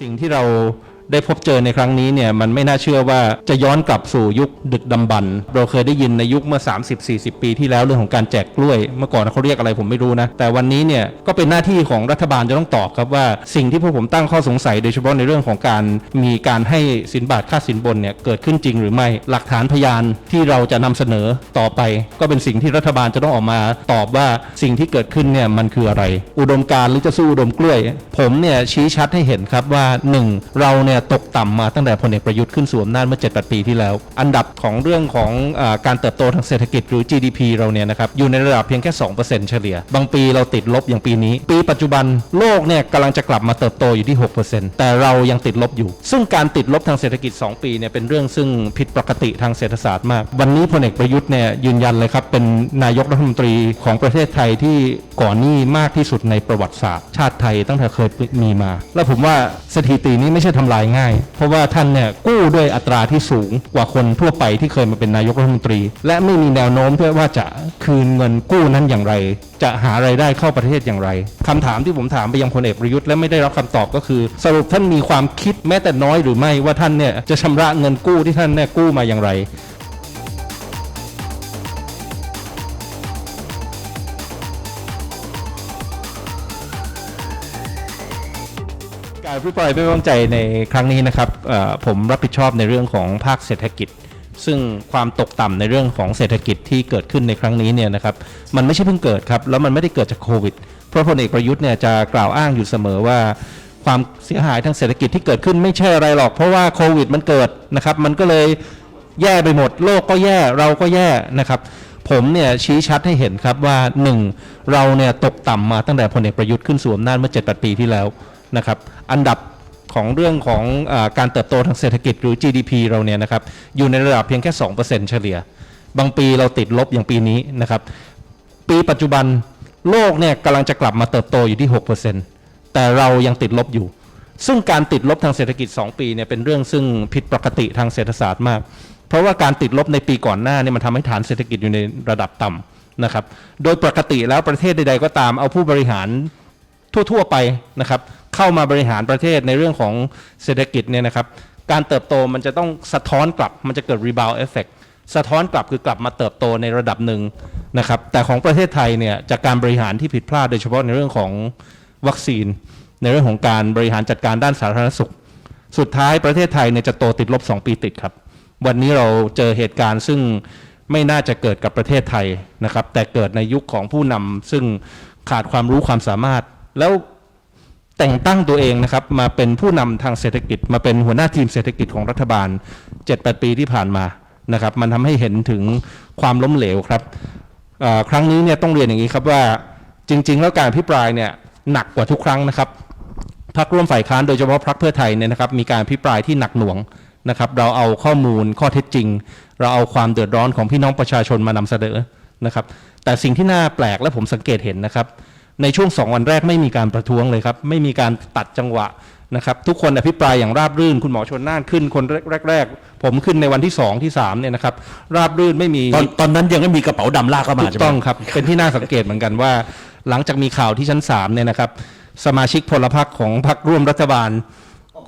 สิ่งที่เรา ได้พบเจอในครั้งนี้เนี่ยมันไม่น่าเชื่อว่าจะย้อนกลับสู่ยุคดึกดำบรรพ์เราเคยได้ยินในยุคเมื่อ 30-40 ปีที่แล้วเรื่องของการแจกกล้วย เมื่อก่อนเขาเรียกอะไรผมไม่รู้นะ แต่วันนี้เนี่ยก็เป็นหน้าที่ของรัฐบาลจะต้องตอบครับว่าสิ่งที่พวกผมตั้งข้อสงสัย โดยเฉพาะในเรื่องของการมีการให้สินบาทค่าสินบนเนี่ยเกิดขึ้นจริงหรือไม่หลักฐานพยานที่เราจะนำเสนอต่อไป ก็เป็นสิ่งที่รัฐบาลจะต้องออกมาตอบว่าสิ่งที่เกิดขึ้นเนี่ยมันคืออะไร อุดมการหรือจะสู้อุดมกล้วย ผมเนี่ยชี้ชัดให้เห็นครับว่า 1. เราเนี่ยตกต่ำมาตั้งแต่พลเอกประยุทธ์ขึ้นสู่อำนาจเมื่อ 7-8 ปีที่แล้ว อันดับของเรื่องของอการเติบโตทางเศรษฐกิจหรือ GDP เราเนี่ยนะครับอยู่ในระดับเพียงแค่ 2%เฉลี่ย บางปีเราติดลบอย่างปีนี้ ปีปัจจุบันโลกเนี่ยกำลังจะกลับมาเติบโตอยู่ที่ 6%แต่เรายังติดลบอยู่ ซึ่งการติดลบทางเศรษฐกิจ 2 ปีเนี่ยเป็นเรื่องซึ่งผิดปกติทางเศรษฐศาสตร์มาก วันนี้พลเอกประยุทธ์เนี่ยยืนยันเลยครับเป็นนายกรัฐมนตรีของประเทศไทยที่ก่อนหนี้มากที่สุดในประวัติศาสตร์ ชาติไทยตั้งแต่เคยมีมา แล้วผมว่าสถิตินี้ไม่ใช่ทำลายง่าย เพราะว่าท่านเนี่ยกู้ด้วยอัตราที่สูงกว่าคนทั่วไปที่เคยมาเป็นนายกรัฐมนตรี และไม่มีแนวโน้มเพื่อว่าจะคืนเงินกู้นั้นอย่างไร จะหาไรายได้เข้าประเทศอย่างไรคำถามที่ผมถามไปยังพลเอกประยุทธ์และไม่ได้รับคำตอบก็คือ สรุปท่านมีความคิดแม้แต่น้อยหรือไม่ว่าท่านเนี่ยจะชำระเงินกู้ที่ท่านเนี่ยกู้มาอย่างไร การอภิปรายไม่ไว้วางใจในครั้งนี้นะครับผมรับผิดชอบในเรื่องของภาคเศรษฐกิจ ซึ่งความตกต่ำในเรื่องของเศรษฐกิจที่เกิดขึ้นในครั้งนี้เนี่ยนะครับมันไม่ใช่เพิ่งเกิดครับแล้วมันไม่ได้เกิดจากโควิด เพราะพลเอกประยุทธ์เนี่ยจะกล่าวอ้างอยู่เสมอว่าความเสียหายทางเศรษฐกิจที่เกิดขึ้นไม่ใช่อะไรหรอก เพราะว่าโควิดมันเกิดนะครับมันก็เลยแย่ไปหมด โลกก็แย่เราก็แย่นะครับผมเนี่ยชี้ชัดให้เห็นครับว่า 1. เราเนี่ยตกต่ำมาตั้งแต่พลเอกประยุทธ์ขึ้นสู่อำนาจเมื่อ 7-8 ปีที่แล้ว นะครับอันดับของเรื่องของอการเติบโตทางเศรษฐกิจหรือ GDP เราเนี่ยนะครับอยู่ในระดับเพียงแค่ 2%เฉลี่ย บางปีเราติดลบอย่างปีนี้นะครับปีปัจจุบันโลกเนี่ยกำลังจะกลับมาเติบโตอยู่ที่ 6%แต่เรายังติดลบอยู่ ซึ่งการติดลบทางเศรษฐกิจ 2 ปีเนี่ยเป็นเรื่องซึ่งผิดปกติทางเศรษฐศาสตร์มาก เพราะว่าการติดลบในปีก่อนหน้าเนี่ยมันทำให้ฐานเศรษฐกิจอยู่ในระดับต่ำนะครับ โดยปกติแล้วประเทศใด ๆ ก็ตามเอาผู้บริหารทั่ว ๆ ไปนะครับ เข้ามาบริหารประเทศในเรื่องของเศรษฐกิจเนี่ยนะครับการเติบโตมันจะต้องสะท้อนกลับมันจะเกิด rebound effect สะท้อนกลับคือกลับมาเติบโตในระดับหนึ่งนะครับแต่ของประเทศไทยเนี่ยจากการบริหารที่ผิดพลาดโดยเฉพาะในเรื่องของวัคซีน ในเรื่องของการบริหารจัดการด้านสาธารณสุข สุดท้ายประเทศไทยเนี่ยจะโตติดลบ 2 ปีติดครับ วันนี้เราเจอเหตุการณ์ซึ่งไม่น่าจะเกิดกับประเทศไทยนะครับแต่เกิดในยุคของผู้นำซึ่งขาดความรู้ความสามารถ แล้ว แต่งตั้งตัวเองนะครับมาเป็นผู้นำทางเศรษฐกิจ มาเป็นหัวหน้าทีมเศรษฐกิจของรัฐบาล 7-8 ปีที่ผ่านมานะครับ มันทำให้เห็นถึงความล้มเหลวครับครั้งนี้เนี่ยต้องเรียนอย่างนี้ครับว่าจริง ๆ แล้วการอภิปรายเนี่ยหนักกว่าทุกครั้งนะครับพรรคร่วมฝ่ายค้านโดยเฉพาะพรรคเพื่อไทยเนี่ยนะครับมีการพิปรายที่หนักหน่วงนะครับ เราเอาข้อมูลข้อเท็จจริง เราเอาความเดือดร้อนของพี่น้องประชาชนมานำเสนอนะครับ แต่สิ่งที่น่าแปลกและผมสังเกตเห็นนะครับ ในช่วงสองวันแรกไม่มีการประท้วงเลยครับ ไม่มีการตัดจังหวะนะครับทุกคนอภิปรายอย่างราบรื่น คุณหมอชนน่านขึ้นคนแรก ๆ ผมขึ้นในวันที่สองที่สามเนี่ยนะครับราบรื่นไม่มีตอนตอนนั้นยังไม่มีกระเป๋าดำลากเข้ามาถูใช่กไหมต้องครับ เป็นที่น่าสังเกตเหมือนกันว่า หลังจากมีข่าวที่ชั้น3เนี่ยนะครับสมาชิกพลพรรคของพรรคร่วมรัฐบาล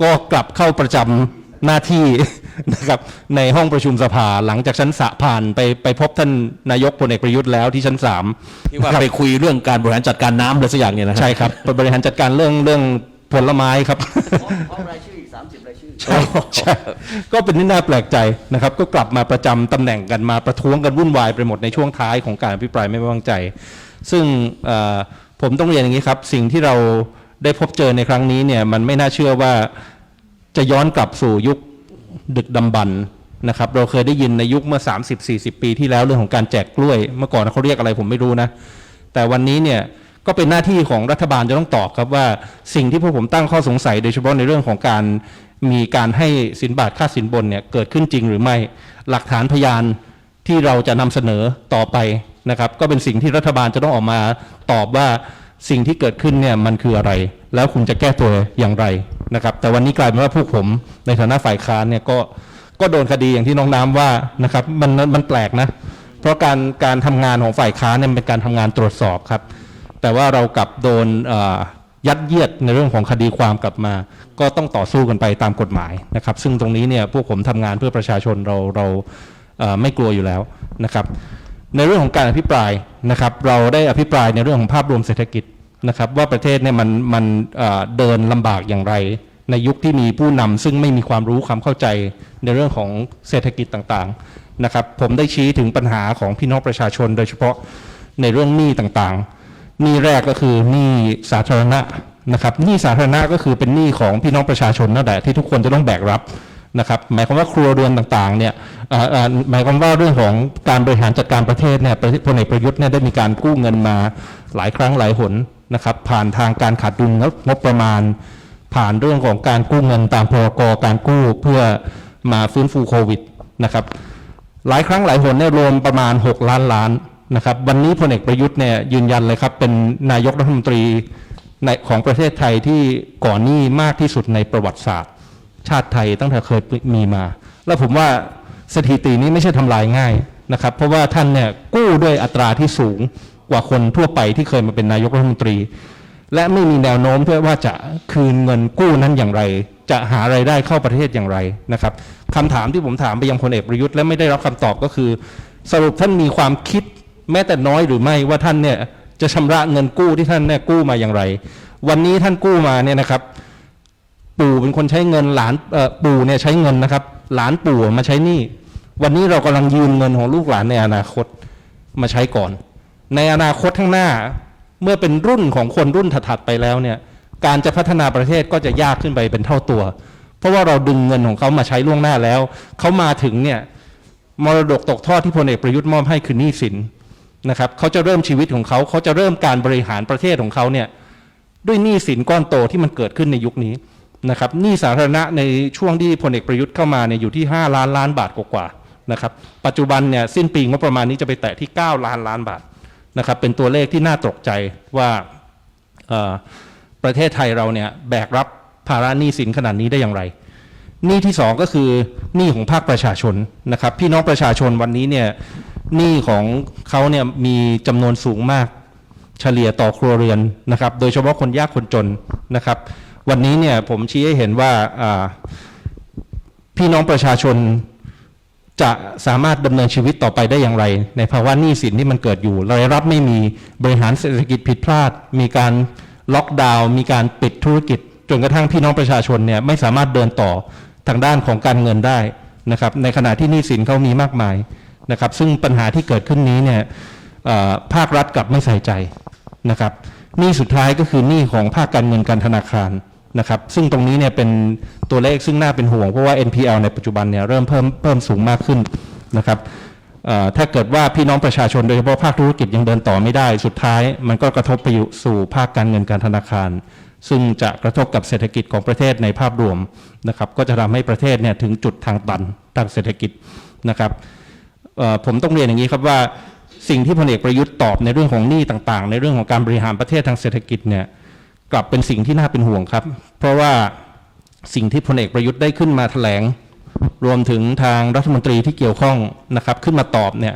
ก็กลับเข้าประจำ หน้าที่นะครับในห้องประชุมสภาหลังจากชั้นสะผ่านไปไปพบท่านนายกพลเอกประยุทธ์แล้วที่ชั้น3ที่ว่าไปคุยเรื่องการบริหารจัดการน้ำอะไรสักอย่างเนี่ยนะใช่ครับบริหารจัดการเรื่องเรื่องผลไม้ครับพร้อมรายชื่ออีก30รายชื่อใช่ใช่ก็เป็นที่น่าแปลกใจนะครับ ก็กลับมาประจำตำแหน่งกันมาประท้วงกันวุ่นวายไปหมดในช่วงท้ายของการอภิปรายไม่ไว้วางใจ ซึ่งเอ่อผมต้องเรียนอย่างนี้ครับ สิ่งที่เราได้พบเจอในครั้งนี้เนี่ยมันไม่น่าเชื่อว่า จะย้อนกลับสู่ยุคดึกดำบรรพ์นะครับ เราเคยได้ยินในยุคเมื่อ 30-40 ปีที่แล้วเรื่องของการแจกกล้วย เมื่อก่อนเขาเรียกอะไรผมไม่รู้นะ แต่วันนี้เนี่ยก็เป็นหน้าที่ของรัฐบาลจะต้องตอบครับว่าสิ่งที่พวกผมตั้งข้อสงสัย โดยเฉพาะในเรื่องของการมีการให้สินบาทค่าสินบนเนี่ยเกิดขึ้นจริงหรือไม่ หลักฐานพยานที่เราจะนำเสนอต่อไปนะครับ ก็เป็นสิ่งที่รัฐบาลจะต้องออกมาตอบว่าสิ่งที่เกิดขึ้นเนี่ยมันคืออะไร แล้วคุณจะแก้ตัวอย่างไร นะครับ แต่วันนี้กลายเป็นว่าพวกผมในฐานะฝ่ายค้านเนี่ยก็ก็โดนคดีอย่างที่น้องน้ำว่านะครับมันมันแปลกนะ เพราะการการทำงานของฝ่ายค้านเนี่ยเป็นการทำงานตรวจสอบครับ แต่ว่าเรากลับโดนยัดเยียดในเรื่องของคดีความกลับมา ก็ต้องต่อสู้กันไปตามกฎหมายนะครับ ซึ่งตรงนี้เนี่ยพวกผมทำงานเพื่อประชาชนเราเราไม่กลัวอยู่แล้วนะครับ ในเรื่องของการอภิปรายนะครับ เราได้อภิปรายในเรื่องของภาพรวมเศรษฐกิจ นะครับว่าประเทศเนี่ยมันมันเดินลำบากอย่างไร ในยุคที่มีผู้นำซึ่งไม่มีความรู้ความเข้าใจในเรื่องของเศรษฐกิจต่างๆนะครับผมได้ชี้ถึงปัญหาของพี่น้องประชาชน โดยเฉพาะในเรื่องหนี้ต่างๆหนี้แรกก็คือหนี้สาธารณะนะครับหนี้สาธารณะก็คือเป็นหนี้ของพี่น้องประชาชนนั่นแหละที่ทุกคนจะต้องแบกรับนะครับหมายความว่าครัวเรือนต่างๆเนี่ยหมายความว่าเรื่องของการบริหารจัดการประเทศเนี่ยพลเอกประยุทธ์เนี่ยได้มีการกู้เงินมาหลายครั้งหลายหน นะครับผ่านทางการขาดดุลงบงบประมาณ ผ่านเรื่องของการกู้เงินตามพรกการกู้เพื่อมาฟื้นฟูโควิดนะครับหลายครั้งหลายหนเนี่ยรวมประมาณ 6 ล้านล้านนะครับวันนี้พลเอกประยุทธ์เนี่ยยืนยันเลยครับเป็นนายกรัฐมนตรีในของประเทศไทยที่ก่อนหนี้มากที่สุดในประวัติศาสตร์ ชาติไทยตั้งแต่เคยมีมา แล้วผมว่าสถิตินี้ไม่ใช่ทำลายง่ายนะครับเพราะว่าท่านเนี่ยกู้ด้วยอัตราที่สูง กว่าคนทั่วไปที่เคยมาเป็นนายกรัฐมนตรี และไม่มีแนวโน้มด้วยว่าจะคืนเงินกู้นั้นอย่างไร จะหาไรายได้เข้าประเทศอย่างไรนะครับคำถามที่ผมถามไปยังพลเอกประยุทธ์และไม่ได้รับคำตอบก็คือ สรุปท่านมีความคิดแม้แต่น้อยหรือไม่ว่าท่านเนี่ยจะชำระเงินกู้ที่ท่านเนี่ยกู้มาอย่างไร วันนี้ท่านกู้มาเนี่ยนะครับ ปู่เป็นคนใช้เงินหลานปู่เนี่ยใช้เงินนะครับ หลานปู่มาใช้หนี้วันนี้เรากำลังยืมเงินของลูกหลานในอนาคตมาใช้ก่อน ในอนาคตข้างหน้าเมื่อเป็นรุ่นของคนรุ่นถัดๆไปแล้วเนี่ยการจะพัฒนาประเทศก็จะยากขึ้นไปเป็นเท่าตัว เพราะว่าเราดึงเงินของเขามาใช้ล่วงหน้าแล้ว เขามาถึงเนี่ยมรดกตกทอดที่พลเอกประยุทธ์มอบให้คือหนี้สินนะครับเขาจะเริ่มชีวิตของเขาเขาจะเริ่มการบริหารประเทศของเขาเนี่ยด้วยหนี้สินก้อนโตที่มันเกิดขึ้นในยุคนี้นะครับหนี้สาธารณะในช่วงที่พลเอกประยุทธ์เข้ามาเนี่ยอยู่ที่ 5 ล้านล้านบาทกว่าๆนะครับปัจจุบันเนี่ยสิ้นปีงบประมาณนี้จะไปแตะที่ 9 ล้านล้านบาท นะครับเป็นตัวเลขที่น่าตกใจว่าประเทศไทยเราเนี่ยแบกรับภาระหนี้สินขนาดนี้ได้อย่างไรหนี้ที่สองก็คือหนี้ของภาคประชาชนนะครับ พี่น้องประชาชนวันนี้เนี่ยหนี้ของเขาเนี่ยมีจำนวนสูงมากเฉลี่ยต่อครัวเรือนนะครับ โดยเฉพาะคนยากคนจนนะครับ วันนี้เนี่ยผมชี้ให้เห็นว่าพี่น้องประชาชน จะสามารถดำเนินชีวิตต่อไปได้อย่างไร ในภาวะหนี้สินที่มันเกิดอยู่รายรับไม่มีบริหารเศรษฐกิจผิดพลาด มีการล็อกดาวน์มีการปิดธุรกิจ จนกระทั่งพี่น้องประชาชนเนี่ยไม่สามารถเดินต่อทางด้านของการเงินได้นะครับในขณะที่หนี้สินเขามีมากมายนะครับซึ่งปัญหาที่เกิดขึ้นนี้เนี่ยภาครัฐกลับไม่ใส่ใจนะครับหนี้สุดท้ายก็คือหนี้ของภาคการเงินการธนาคาร นะครับซึ่งตรงนี้เนี่ยเป็นตัวเลขซึ่งน่าเป็นห่วง เพราะว่า NPL ในปัจจุบันเนี่ยเริ่มเพิ่มเพิ่มสูงมากขึ้นนะครับถ้าเกิดว่าพี่น้องประชาชนโดยเฉพาะภาคธุรกิจยังเดินต่อไม่ได้ สุดท้ายมันก็กระทบไปอยู่สู่ภาคการเงินการธนาคาร ซึ่งจะกระทบกับเศรษฐกิจของประเทศในภาพรวมนะครับก็จะทำให้ประเทศเนี่ยถึงจุดทางตันทางเศรษฐกิจนะครับผมต้องเรียนอย่างนี้ครับว่าสิ่งที่พลเอกประยุทธ์ตอบในเรื่องของหนี้ต่างๆ ในเรื่องของการบริหารประเทศทางเศรษฐกิจเนี่ย กลับเป็นสิ่งที่น่าเป็นห่วงครับ เพราะว่าสิ่งที่พลเอกประยุทธ์ได้ขึ้นมาแถลง รวมถึงทางรัฐมนตรีที่เกี่ยวข้องนะครับ ขึ้นมาตอบเนี่ย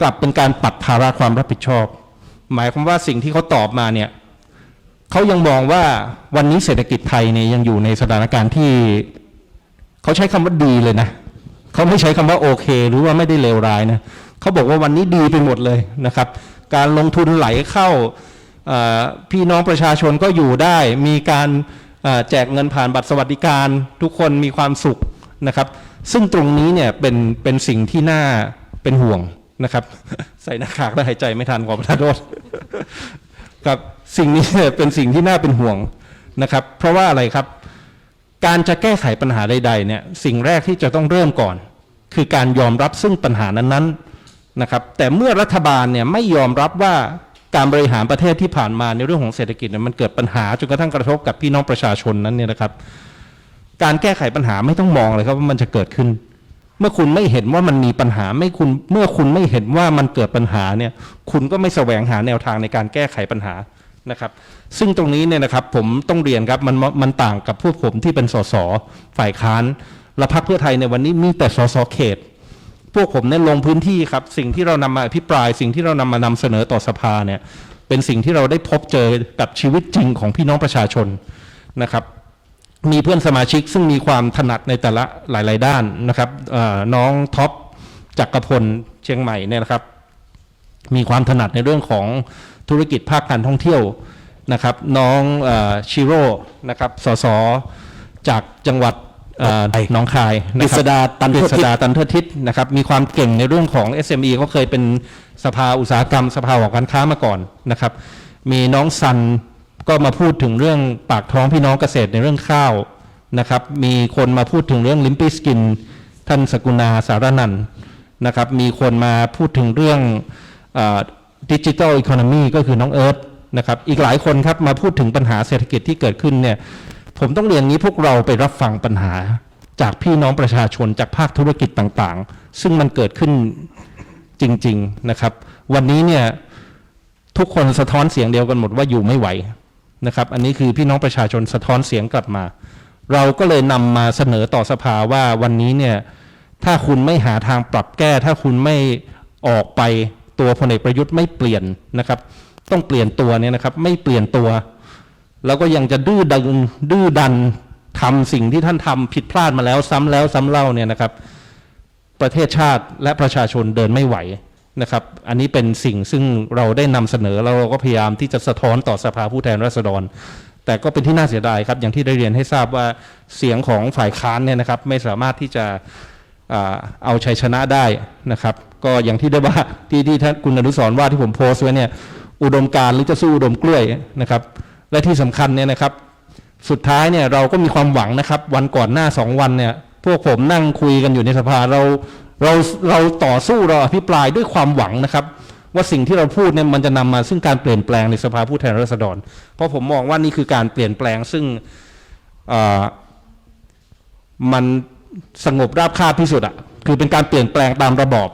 กลับเป็นการปัดภาระความรับผิดชอบ หมายความว่าสิ่งที่เขาตอบมาเนี่ยเขายังมองว่าวันนี้เศรษฐกิจไทยเนี่ยยังอยู่ในสถานการณ์ที่เขาใช้คำว่าดีเลยนะเขาไม่ใช้คำว่าโอเค หรือว่าไม่ได้เลวร้ายนะเขาบอกว่าวันนี้ดีไปหมดเลยนะครับ การลงทุนไหลเข้า พี่น้องประชาชนก็อยู่ได้ มีการแจกเงินผ่านบัตรสวัสดิการ ทุกคนมีความสุขนะครับ ซึ่งตรงนี้เนี่ยเป็นเป็นสิ่งที่น่าเป็นห่วงนะครับ ใส่หน้ากากแล้วหายใจไม่ทันขอประทานโทษครับสิ่งนี้เนี่ยเป็นสิ่งที่น่าเป็นห่วงนะครับ เพราะว่าอะไรครับ การจะแก้ไขปัญหาใดๆเนี่ยสิ่งแรกที่จะต้องเริ่มก่อน คือการยอมรับซึ่งปัญหานั้นๆนะครับ แต่เมื่อรัฐบาลเนี่ยไม่ยอมรับว่า การบริหารประเทศที่ผ่านมาในเรื่องของเศรษฐกิจเนี่ยมันเกิดปัญหาจนกระทั่งกระทบกับพี่น้องประชาชนนั้นเนี่ยนะครับ การแก้ไขปัญหาไม่ต้องมองเลยครับว่ามันจะเกิดขึ้น เมื่อคุณไม่เห็นว่ามันมีปัญหาไม่คุณเมื่อคุณไม่เห็นว่ามันเกิดปัญหาเนี่ย คุณก็ไม่แสวงหาแนวทางในการแก้ไขปัญหานะครับ ซึ่งตรงนี้เนี่ยนะครับผมต้องเรียนครับมันมันต่างกับพวกผมที่เป็นสสฝ่ายค้านและพรรคเพื่อไทยในวันนี้มีแต่สสเขต พวกผมเนี่ยลงพื้นที่ครับ สิ่งที่เรานำมาอภิปราย สิ่งที่เรานำมานำเสนอต่อสภาเนี่ย เป็นสิ่งที่เราได้พบเจอกับชีวิตจริงของพี่น้องประชาชนนะครับมีเพื่อนสมาชิกซึ่งมีความถนัดในแต่ละหลาย ๆ ด้านนะครับน้องท็อปจักรพลเชียงใหม่เนี่ยนะครับ มีความถนัดในเรื่องของธุรกิจภาคการท่องเที่ยวนะครับ น้องอชิโร่นะครับสสจากจังหวัด นองคายนะคกฤษรับดาตันกเทิฤดษทิศดาตันเทิดทิศนะครับมีความเก่งในเรื่องของ SME ก็เคยเป็นสภาอุตสาหกรรม สภาหอการค้ามาก่อนนะครับ มีน้องซันก็มาพูดถึงเรื่องปากท้องพี่น้องเกษตรในเรื่องข้าวนะครับ มีคนมาพูดถึงเรื่องลิมปิสกิน ท่านสกุณาสารนันท์นะครับ มีคนมาพูดถึงเรื่องดิจิทัลอีโคโนมีก็คือน้องเอิร์ธนะครับ อีกหลายคนครับมาพูดถึงปัญหาเศรษฐกิจที่เกิดขึ้นเนี่ย ผมต้องเรียนนี้พวกเราไปรับฟังปัญหา จากพี่น้องประชาชนจากภาคธุรกิจต่างๆ ซึ่งมันเกิดขึ้นจริง ๆนะครับ วันนี้เนี่ยทุกคนสะท้อนเสียงเดียวกันหมดว่าอยู่ไม่ไหวนะครับ อันนี้คือพี่น้องประชาชนสะท้อนเสียงกลับมา เราก็เลยนำมาเสนอต่อสภาว่าวันนี้เนี่ยถ้าคุณไม่หาทางปรับแก้ ถ้าคุณไม่ออกไปตัวพลเอกประยุทธ์ไม่เปลี่ยนนะครับ ต้องเปลี่ยนตัวเนี่ยนะครับ ไม่เปลี่ยนตัว แล้วก็ยังจะดื้อดันดื้อดันทำสิ่งที่ท่านทำผิดพลาดมาแล้วซ้ำแล้วซ้ำเล่าเนี่ยนะครับ ประเทศชาติและประชาชนเดินไม่ไหวนะครับ อันนี้เป็นสิ่งซึ่งเราได้นำเสนอแล้วเราก็พยายามที่จะสะท้อนต่อสภาผู้แทนราษฎร แต่ก็เป็นที่น่าเสียดายครับ อย่างที่ได้เรียนให้ทราบว่าเสียงของฝ่ายค้านเนี่ยนะครับ ไม่สามารถที่จะเอาชัยชนะได้นะครับ ก็อย่างที่ได้ว่าที่ที่ท่านคุณอนุสรว่าที่ผมโพสต์ไว้เนี่ยอุดมการหรือจะสู้อุดมกล้วยนะครับ และที่สำคัญเนี่ยนะครับ สุดท้ายเนี่ยเราก็มีความหวังนะครับ วันก่อนหน้าสองวันเนี่ย พวกผมนั่งคุยกันอยู่ในสภาเราเราเราต่อสู้เราอภิปรายด้วยความหวังนะครับ ว่าสิ่งที่เราพูดเนี่ยมันจะนำมาซึ่งการเปลี่ยนแปลงในสภาผู้แทนราษฎร เพราะผมมองว่านี่คือการเปลี่ยนแปลงซึ่งอ่อมันสงบราบคาบที่สุดอะคือเป็นการเปลี่ยนแปลงตามระบอบ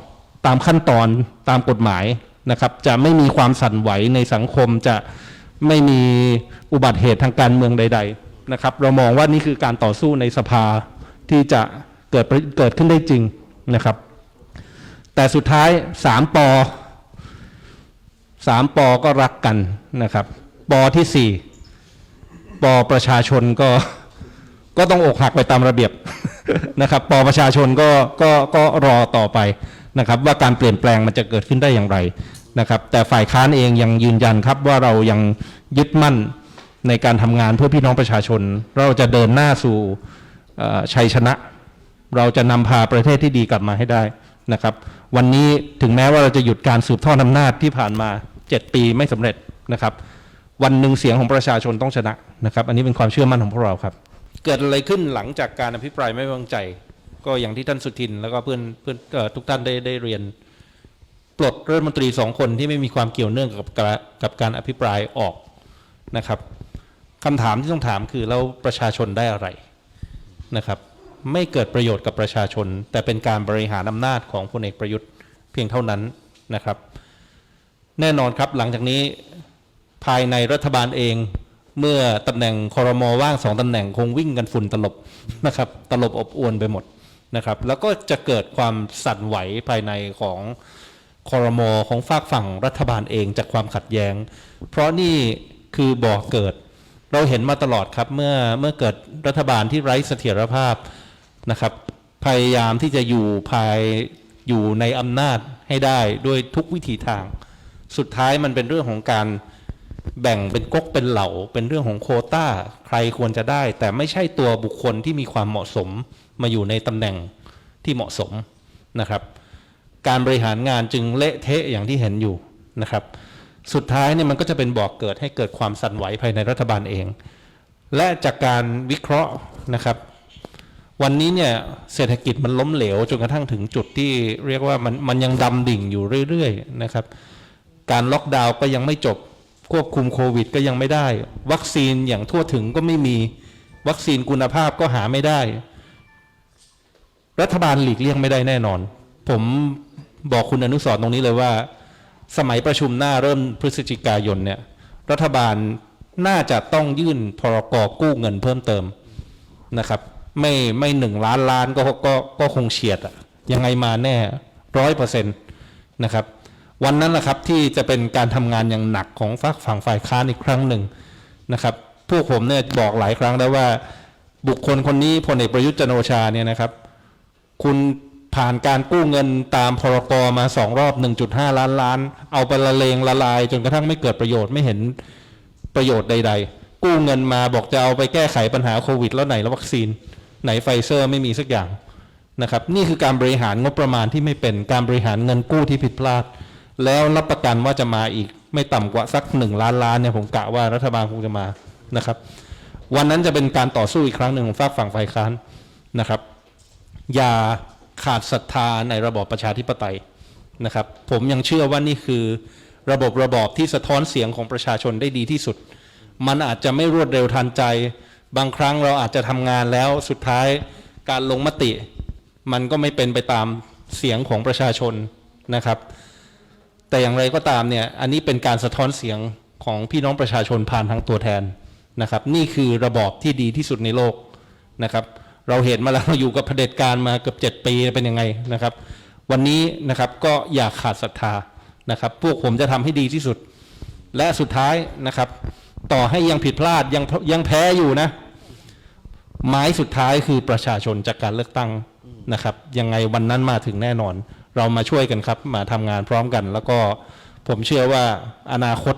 ตามขั้นตอนตามกฎหมายนะครับ จะไม่มีความสั่นไหวในสังคมจะ ไม่มีอุบัติเหตุทางการเมืองใด ๆ นะครับ เรามองว่านี่คือการต่อสู้ในสภาที่จะเกิดเกิดขึ้นได้จริงนะครับ แต่สุดท้ายสามปอสามปอก็รักกันนะครับปอที่สี่ปอประชาชนก็ก็ต้องอกหักไปตามระเบียบนะครับปอประชาชนก็ก็ก็รอต่อไปนะครับ ว่าการเปลี่ยนแปลงมันจะเกิดขึ้นได้อย่างไร นะครับแต่ฝ่ายค้านเองยังยืนยันครับว่าเรายังยึดมั่นในการทำงานเพื่อพี่น้องประชาชน เราจะเดินหน้าสู่ชัยชนะ เราจะนำพาประเทศที่ดีกลับมาให้ได้นะครับ วันนี้ถึงแม้ว่าเราจะหยุดการสืบทอดอำนาจที่ผ่านมา 7 ปีไม่สำเร็จนะครับ วันหนึ่งเสียงของประชาชนต้องชนะนะครับ อันนี้เป็นความเชื่อมั่นของพวกเราครับ เกิดอะไรขึ้นหลังจากการอภิปรายไม่ไว้วางใจ ก็อย่างที่ท่านสุทินแล้วก็เพื่อนเพื่อนทุกท่านได้ได้เรียน ปลดรัฐมนตรีสองคนที่ไม่มีความเกี่ยวเนื่องกับการกับการอภิปรายออกนะครับคำถามที่ต้องถามคือแล้วประชาชนได้อะไรนะครับ ไม่เกิดประโยชน์กับประชาชน แต่เป็นการบริหารอำนาจของพลเอกประยุทธ์เพียงเท่านั้นนะครับ แน่นอนครับหลังจากนี้ภายในรัฐบาลเองเมื่อตำแหน่งคอรมอว่างสองตำแหน่งคงวิ่งกันฝุ่นตลบนะครับ ตลบอบอวนไปหมดนะครับ แล้วก็จะเกิดความสั่นไหวภายในของ คอรมอของฝากฝั่งรัฐบาลเองจากความขัดแย้ง เพราะนี่คือบ่อเกิด เราเห็นมาตลอดครับเมื่อเมื่อเกิดรัฐบาลที่ไร้เสถียรภาพนะครับ พยายามที่จะอยู่ภายอยู่ในอำนาจให้ได้ด้วยทุกวิถีทาง สุดท้ายมันเป็นเรื่องของการแบ่งเป็นก๊กเป็นเหล่า เป็นเรื่องของโควต้าใครควรจะได้ แต่ไม่ใช่ตัวบุคคลที่มีความเหมาะสมมาอยู่ในตำแหน่งที่เหมาะสมนะครับ การบริหารงานจึงเละเทะอย่างที่เห็นอยู่นะครับ สุดท้ายเนี่ยมันก็จะเป็นบอกเกิดให้เกิดความสั่นไหวภายในรัฐบาลเอง และจากการวิเคราะห์นะครับ วันนี้เนี่ยเศรษฐกิจมันล้มเหลวจนกระทั่งถึงจุดที่เรียกว่ามันมันยังดำดิ่งอยู่เรื่อยๆนะครับ การล็อกดาวน์ก็ยังไม่จบควบคุมโควิดก็ยังไม่ได้ วัคซีนอย่างทั่วถึงก็ไม่มี วัคซีนคุณภาพก็หาไม่ได้ รัฐบาลหลีกเลี่ยงไม่ได้แน่นอน ผมบอกคุณอนุสรตรงนี้เลยว่า สมัยประชุมหน้าเริ่มพฤศจิกายนเนี่ย รัฐบาลน่าจะต้องยื่นพรกกู้เงินเพิ่มเติมนะครับ ไม่ไม่หนึ่งล้านล้านก็ก็ก็คงเฉียดอะยังไงมาแน่ร้อยเปอร์เซ็นต์นะครับ วันนั้นแหละครับที่จะเป็นการทำงานอย่างหนักของฝักฝั่งฝ่ายค้านอีกครั้งหนึ่งนะครับ พวกผมเนี่ยบอกหลายครั้งแล้วว่า บุคคลคนนี้พลเอกประยุทธ์จันโอชาเนี่ยนะครับ คุณ ผ่านการกู้เงินตามพรกมาสองรอบ 1.5 ล้านล้าน เอาไปละเลงละลาย จนกระทั่งไม่เกิดประโยชน์ไม่เห็นประโยชน์ใด ๆ กู้เงินมาบอกจะเอาไปแก้ไขปัญหาโควิด แล้วไหนแล้ววัคซีน ไหนไฟเซอร์ไม่มีสักอย่างนะครับนี่คือการบริหารงบประมาณที่ไม่เป็นการบริหารเงินกู้ที่ผิดพลาด แล้วรับประกันว่าจะมาอีกไม่ต่ำกว่าสักหนึ่งล้านล้านเนี่ยผมกะว่ารัฐบาลคงจะมานะครับ วันนั้นจะเป็นการต่อสู้อีกครั้งหนึ่งของฝากฝั่งฝ่ายค้านนะครับ อย่า ขาดศรัทธาในระบอบประชาธิปไตยนะครับ ผมยังเชื่อว่านี่คือระบบระบอบที่สะท้อนเสียงของประชาชนได้ดีที่สุด มันอาจจะไม่รวดเร็วทันใจ บางครั้งเราอาจจะทำงานแล้วสุดท้ายการลงมติ มันก็ไม่เป็นไปตามเสียงของประชาชนนะครับ แต่อย่างไรก็ตามเนี่ยอันนี้เป็นการสะท้อนเสียงของพี่น้องประชาชนผ่านทางตัวแทนนะครับ นี่คือระบอบที่ดีที่สุดในโลกนะครับ เราเห็นมาแล้วเราอยู่กับเผด็จการมาเกือบเจ็ดปีเป็นยังไงนะครับ วันนี้นะครับก็อย่าขาดศรัทธานะครับ พวกผมจะทำให้ดีที่สุด และสุดท้ายนะครับ ต่อให้ยังผิดพลาดยังยังแพ้อยู่นะไม้สุดท้ายคือประชาชนจากการเลือกตั้งนะครับ ยังไงวันนั้นมาถึงแน่นอน เรามาช่วยกันครับ มาทำงานพร้อมกัน แล้วก็ผมเชื่อว่าอนาคต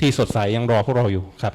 ที่สดใสยังรอพวกเราอยู่ครับ